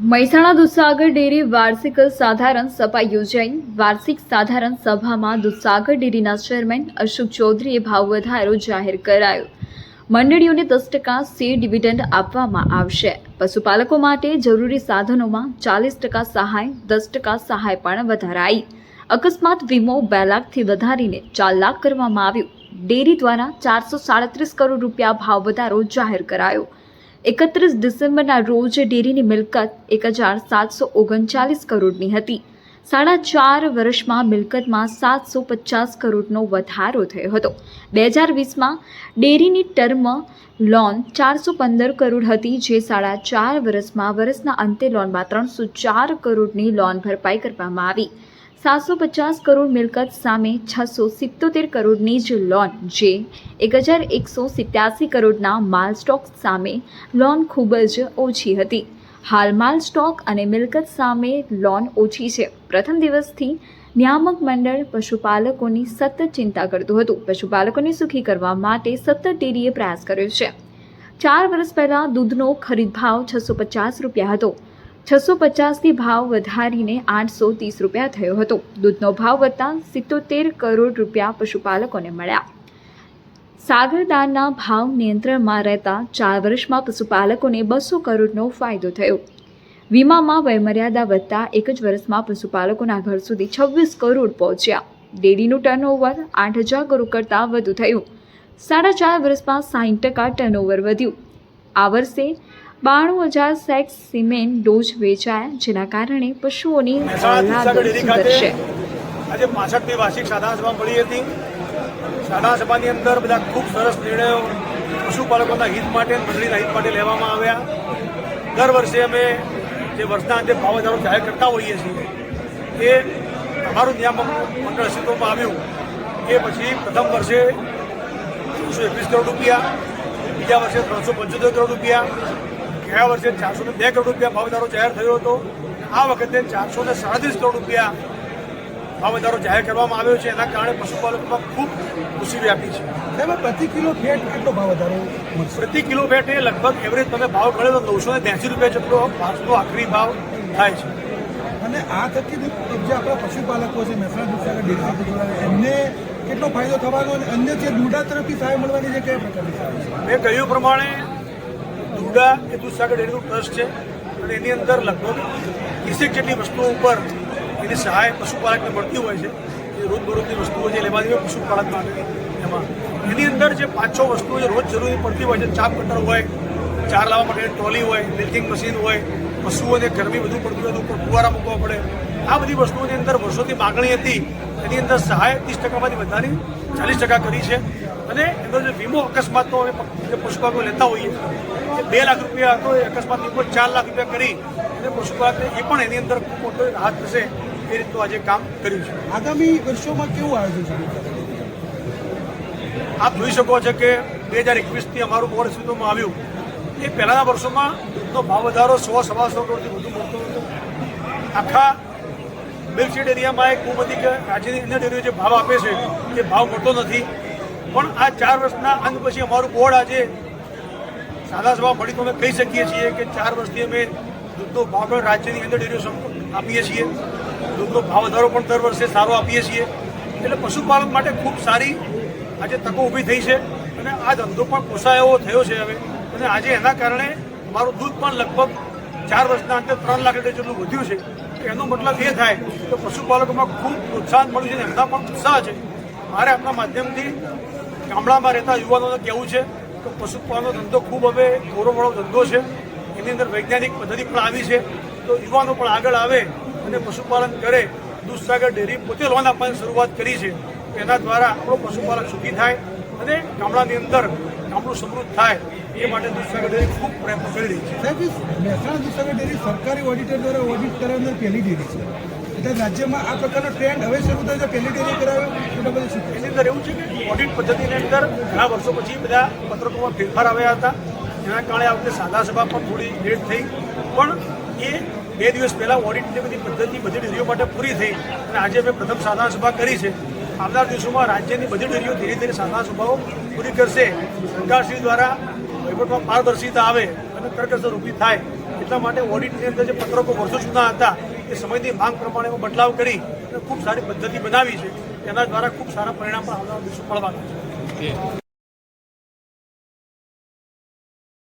Mehsana Dudhsagar dairy વાર્ષિક સાધારણ સભા યોજાઈ. વાર્ષિક સાધારણ સભામાં દૂધસાગર ડેરીના ચેરમેન અશોક ચૌધરીએ ભાવ વધારો જાહેર કરાયો. મંડળીઓને દસ ટકા સી ડિવિડન્ડ આપવામાં આવશે. પશુપાલકો માટે જરૂરી સાધનોમાં ચાલીસ ટકા સહાય, દસ ટકા સહાય પણ વધારાઈ. અકસ્માત વીમો બે લાખથી વધારીને ચાર લાખ કરવામાં આવ્યું. ડેરી દ્વારા ચારસો સાડત્રીસ કરોડ રૂપિયા ભાવ વધારો જાહેર કરાયો. એકત્રીસ ડિસેમ્બરના રોજ ડેરીની મિલકત એક હજાર સાતસો ઓગણચાલીસ કરોડની હતી. સાડા ચાર વર્ષમાં મિલકતમાં સાતસો પચાસ કરોડનો વધારો થયો હતો. બે હજાર વીસમાં ડેરીની ટર્મ લોન ચારસો પંદર કરોડ હતી, જે સાડા ચાર વર્ષમાં વર્ષના અંતે લોનમાં ત્રણસો ચાર કરોડની લોન ભરપાઈ કરવામાં આવી. સાતસો પચાસ કરોડ મિલકત સામે છસો સિત્તોતેર કરોડની જ લોન, જે એક હજાર એકસો સિત્યાસી કરોડના માલ સ્ટોક સામે લોન ખૂબ જ ઓછી હતી. હાલ માલ સ્ટોક અને મિલકત સામે લોન ઓછી છે. પ્રથમ દિવસથી નિયામક મંડળ પશુપાલકોની સતત ચિંતા કરતું હતું. પશુપાલકોને સુખી કરવા માટે સતત ડેરીએ પ્રયાસ કર્યો છે. ચાર વર્ષ પહેલાં દૂધનો ખરીદ ભાવ છસો પચાસ રૂપિયા હતો. છસો પચાસથી ભાવ વધારીને આઠસો ત્રીસ રૂપિયા થયો હતો. દૂધનો ભાવ વધતા સિત્તોતેર કરોડ રૂપિયા પશુપાલકોને મળ્યા. સાગરદારના ભાવ નિયંત્રણમાં રહેતા ચાર વર્ષમાં પશુપાલકોને બસો કરોડનો ફાયદો થયો. વીમામાં વયમર્યાદા વધતા એક જ વર્ષમાં પશુપાલકોના ઘર સુધી છવ્વીસ કરોડ પહોંચ્યા. ડેરીનું ટર્નઓવર આઠ હજાર કરોડ કરતાં વધુ થયું. સાડા ચાર વર્ષમાં સાઠ ટકા ટર્નઓવર વધ્યું. આ વર્ષે બાણું હજાર સેક્સ સિમેન્ટ ડોઝ વેચાયા જેના કારણે પશુઓની ખાતે આજે પાસઠમી વાર્ષિક સાધારણ સભા મળી હતી. સાધારણ સભાની અંદર બધા ખૂબ સરસ નિર્ણયો પશુપાલકોના હિત માટે મંડળીના હિત માટે લેવામાં આવ્યા. દર વર્ષે અમે જે વર્ષના અંતે ભાવ વધારો જાહેર કરતા હોઈએ છીએ એ અમારું નિયામક મંડળ અસ્તિત્વમાં આવ્યું એ પછી પ્રથમ વર્ષે ત્રણસો એકવીસ કરોડ રૂપિયા બીજા વર્ષે ત્રણસો પંચોતેર કરોડ રૂપિયા ગયા વર્ષે ચારસો ને બે કરોડ રૂપિયા ભાવ વધારો જાહેર થયો હતો. આ વખતે ચારસો ને સાડત્રીસ કરોડ રૂપિયા ભાવ વધારો જાહેર કરવામાં આવ્યો છે. એના કારણે પશુપાલકોમાં ખૂબ ખુશી વ્યાપી છે. તેમાં પ્રતિ કિલો ફેટ કેટલો ભાવ વધારો પ્રતિ કિલો ફેટે લગભગ એવરેજ તમે ભાવ ગણ્યો તો નવસો ને ત્યાંસી રૂપિયા જેટલો પાંચનો આખરી ભાવ થાય છે. અને આ થકી જે આપણા પશુપાલકો છે મહેસાણા દૂધસાગર ડેરી એમને કેટલો ફાયદો થવાનો અને અન્ય જે દૂધા તરફથી સહાય મળવાની છે કયા પ્રકારની સહાય છે? મેં કહ્યું પ્રમાણે દુડા એ દૂધસાગર ડેરીનું ટ્રસ્ટ છે અને એની અંદર લગભગ ત્રીસેક જેટલી વસ્તુઓ ઉપર એની સહાય પશુપાલકને મળતી હોય છે. એ રોજબરોજની વસ્તુઓ જે લેવાની હોય પશુપાલક માટે એમાં. એની અંદર જે પાંચ છ વસ્તુઓ જે રોજ જરૂરી પડતી હોય છે, ચાપ કટર હોય, ચાર લાવવા માટે ટ્રોલી હોય મિલ્કિંગ મશીન હોય, પશુઓને ગરમી વધુ પડતી હોય તો ઉપર ફુવારા મૂકવા પડે. આ બધી વસ્તુઓની અંદર વર્ષોથી માગણી હતી. એની અંદર સહાય ત્રીસ ટકામાંથી વધારી ચાલીસ ટકા કરી છે. અને એનો જે વીમો અકસ્માતનો અમે જે પશુપાલકો લેતા હોઈએ એ બે લાખ રૂપિયા હતો એ અકસ્માત ઉપર ચાર લાખ રૂપિયા કરી અને પશુપાલકને એ પણ એની અંદર મોટો રાહત થશે એ રીતનું આજે કામ કર્યું છે. આગામી વર્ષોમાં કેવું આયોજન છે? આપ જોઈ શકો છો કે બે હજાર એકવીસથી અમારું બોર્ડ સુધીમાં આવ્યું. એ પહેલાંના વર્ષોમાં દૂધનો ભાવ વધારો સો સવા સો કરોડથી વધુ મળતો હતો. આખા મિલ્કશેડ એરિયામાં એક ખૂબ હતી કે રાજ્યની અન્ય ડેરીઓ જે ભાવ આપે છે એ ભાવ મળતો નથી. પણ આ ચાર વર્ષના અંત પછી અમારું બોર્ડ આજે સાદા સભા મળી તો અમે કહી શકીએ છીએ કે ચાર વર્ષથી અમે દૂધનો ભાવ પણ રાજ્યની અંદર ડેરીઓ આપીએ છીએ. દૂધનો ભાવ વધારો પણ દર વર્ષે સારો આપીએ છીએ. એટલે પશુપાલન માટે ખૂબ સારી આજે તકો ઊભી થઈ છે અને આ ધંધો પણ પોસાય એવો થયો છે હવે. અને આજે એના કારણે અમારું દૂધ પણ લગભગ ચાર વર્ષના અંતે ત્રણ લાખ લીટર જેટલું વધ્યું છે. એનો મતલબ એ થાય કે પશુપાલકોમાં ખૂબ પ્રોત્સાહન મળ્યું છે અને એમના પણ ઉત્સાહ છે. મારે આપણા માધ્યમથી ગામડામાં રહેતા યુવાનોને કહેવું છે કે પશુપાલનનો ધંધો ખૂબ હવે ગૌરવવાળો ધંધો છે. એની અંદર વૈજ્ઞાનિક પદ્ધતિ પણ આવી છે. તો યુવાનો પણ આગળ આવે અને પશુપાલન કરે. દૂધસાગર ડેરી પોતે લોન આપવાની શરૂઆત કરી છે. એના દ્વારા આપણો પશુપાલક સુખી થાય અને ગામડાની અંદર ગામડું સમૃદ્ધ થાય. એ માટે દૂધસાગર ડેરી ખૂબ પ્રયત્ન કરી રહી છે. સાહેબ મહેસાણા દૂધસાગર ડેરી સરકારી ઓડિટર દ્વારા ઓડિટ કરાવનાર પહેલી ડેરી છે. એટલે રાજ્યમાં આ પ્રકારનો ટ્રેન્ડ હવે શરૂ થયો છે. પહેલી ડેરી કરાવ્યો બધા શું એની અંદર એવું છે કે ઓડિટ પદ્ધતિની અંદર ઘણા વર્ષો પછી બધા પત્રકોમાં ફેરફાર આવ્યા હતા. જેના કારણે આ વખતે સાદા સભા પણ થોડી લેટ થઈ. પણ એ બે દિવસ પહેલાં ઓડિટની બધી પદ્ધતિ, બધી ડેરીઓ માટે પૂરી થઈ અને આજે અમે પ્રથમ સાધારણ સભા કરી છે. આવનાર દિવસોમાં રાજ્યની બધી ડેરીઓ ધીરે ધીરે સાધારણ સભાઓ પૂરી કરશે. સરકારશ્રી દ્વારા વહીવટમાં પારદર્શિતા આવે અને કરકસર ઊભી થાય. એટલા માટે ઓડિટની અંદર જે પત્રકો વર્ષો જૂના હતા એ સમયની માંગ પ્રમાણે એમાં બદલાવ કરી અને ખૂબ સારી પદ્ધતિ બનાવી છે, એના દ્વારા ખૂબ સારા પરિણામ પણ આવનારા દિવસો મળવાના છે.